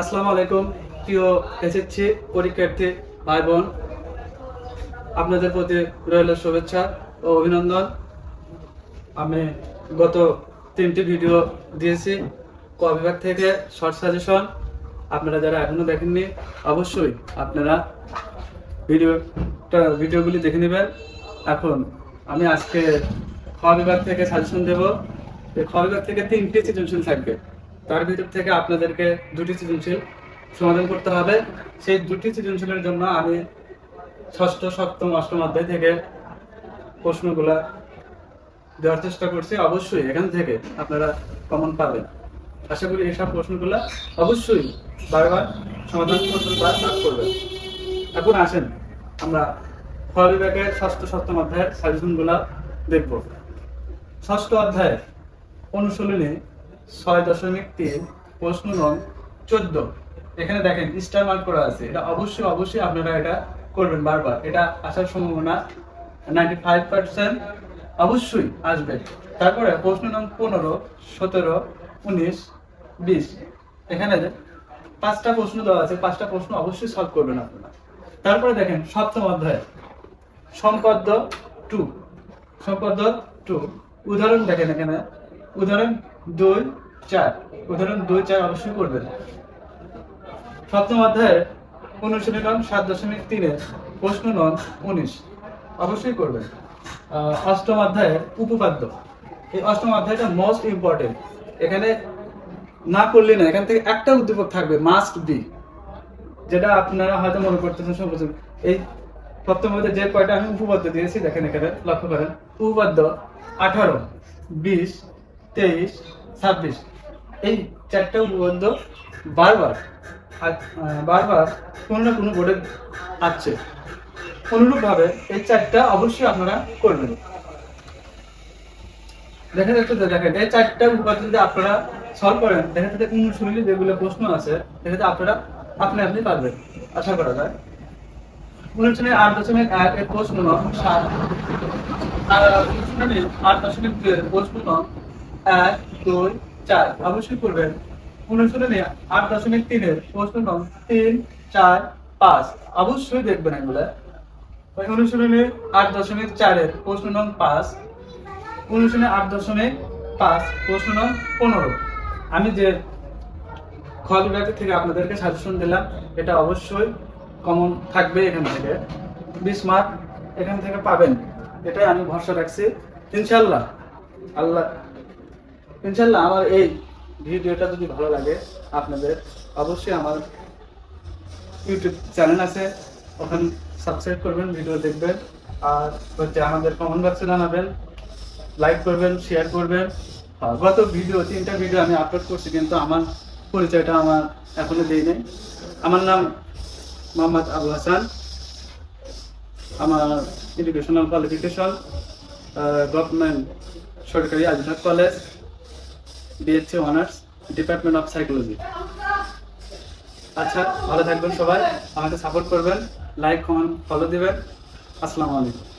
আসসালামু আলাইকুম, প্রিয় এসেছি পরীক্ষার্থী ভাই বোন আপনাদের প্রতি রইল শুভেচ্ছা ও অভিনন্দন। আমি গত তিনটি ভিডিও দিয়েছি। ক বিভাগ থেকে শর্ট সাজেশন আপনারা যারা এখনও দেখেননি, অবশ্যই আপনারা ভিডিওটা ভিডিওগুলি দেখে নেবেন। এখন আমি আজকে খ বিভাগ থেকে সাজেশন দেব। খ বিভাগ থেকে তিনটি সৃজনশীল থাকবে। তার ভিতর থেকে আপনাদেরকে দুটি সৃজনশীল সমাধান করতে হবে। সেই দুটি সৃজনশীলের জন্য আমি ষষ্ঠ, সপ্তম, অষ্টম অধ্যায় থেকে প্রশ্নগুলা দেওয়ার চেষ্টা করছি। অবশ্যই এখান থেকে আপনারা কমন পাবেন। আশা করি এসব প্রশ্নগুলা অবশ্যই বারবার সমাধান করতে পার করবেন। এখন আসেন, আমরা খ বিভাগের ষষ্ঠ, সপ্তম অধ্যায়ের সাজেশনগুলা দেখব। ষষ্ঠ অধ্যায়ের অনুশীলনী ছয় দশমিক তিন, প্রশ্ন নং চোদ্দ। এখানে দেখেন স্টার মার্ক করা আছে। এটা অবশ্যই অবশ্যই আপনারা এটা করবেন বারবার। এটা আসার সম্ভাবনা নাইনটি ফাইভ পার্সেন্ট অবশ্যই আসবে। তারপরে প্রশ্ন নং পনেরো, সতেরো, উনিশ, বিশ। এখানে পাঁচটা প্রশ্ন দেওয়া আছে, পাঁচটা প্রশ্ন অবশ্যই সলভ করবেন আপনারা। তারপরে দেখেন, সপ্তম অধ্যায়। সম্পদ্য টু সম্পদ্য টু উদাহরণ দেখেন এখানে। উদাহরণ দুই চার। উদাহরণ দুই, চার অবশ্যই করবেন। সপ্তম অধ্যায়ের অনুশীলনী সাত দশমিক তিনের প্রশ্ন নং উনিশ। অবশ্যই করবেন। অষ্টম অধ্যায়ের উপপাদ্য। এই অষ্টম অধ্যায়টা মোস্ট ইম্পর্টেন্ট এখানে না করলে না, এখান থেকে একটা উদ্দীপক থাকবে মাস্ট বি যেটা আপনারা হয়তো মনে করতেছেন সর্বোচ্চ এই সপ্তম অধ্যায়ে যে কয়টা আমি উপপাদ্য দিয়েছি, দেখেন এখানে, লক্ষ্য করেন। উপপাদ্য আঠারো, বিশ, তেইশ, ছাব্বিশ। এই চারটা উপপাদ্য বারবার বারবার কোনো না কোনো বোর্ডে আসছে অনুরূপভাবে এই চারটা অবশ্যই আপনারা করবেন। দেখা যাচ্ছে দেখেন, এই চারটা উপাত্ত যদি আপনারা সলভ করেন, দেখা যাচ্ছে অনুশীলনী যেগুলো প্রশ্ন আছে, দেখা যাচ্ছে আপনারা আপনি আপনি পারবেন, আশা করা যায়। অনুশীলনী আট দশমিক এক এর প্রশ্ন সাত আট দশমিক দুই এর প্রশ্ন এক, দুই চার, অবশ্যই করবেন অনুশীলনী আট দশমিক তিনের প্রশ্ন নং তিন, চার, পাঁচ। অবশ্যই দেখবেন এগুলা। ওই অনুশীলনী আট দশমিক চারের প্রশ্ন নং পাঁচ। অনুশীলনী আট দশমিক পাঁচ, প্রশ্ন নং পনেরো। আমি যে খ থেকে আপনাদেরকে সাজেশন দিলাম, এটা অবশ্যই কমন থাকবে এখান থেকে। বিশ মার্ক এখান থেকে পাবেন। এটাই আমি ভরসা রাখছি। ইনশাল্লাহ আল্লাহ ইনশাল্লাহ আমার এই ভিডিওটা যদি ভালো লাগে আপনাদের, অবশ্যই আমার ইউটিউব চ্যানেল আছে, ওখানে সাবস্ক্রাইব করবেন, ভিডিও দেখবেন। আর হচ্ছে আমাদের কমেন্ট বক্সে জানাবেন লাইক করবেন শেয়ার করবেন। গত ভিডিও তিনটা ভিডিও আমি আপলোড করছি, কিন্তু আমার পরিচয়টা আমার এখনও দিই নাই। আমার নাম মোহাম্মদ আবু হাসান। আমার এডুকেশনাল কোয়ালিফিকেশন গভর্নমেন্ট সরকারি Ajinath college BSc honours department of psychology আচ্ছা ভালো থাকবেন সবাই। আমাকে সাপোর্ট করবেন লাইক কমেন্ট ফলো দিবেন। আসসালামু আলাইকুম।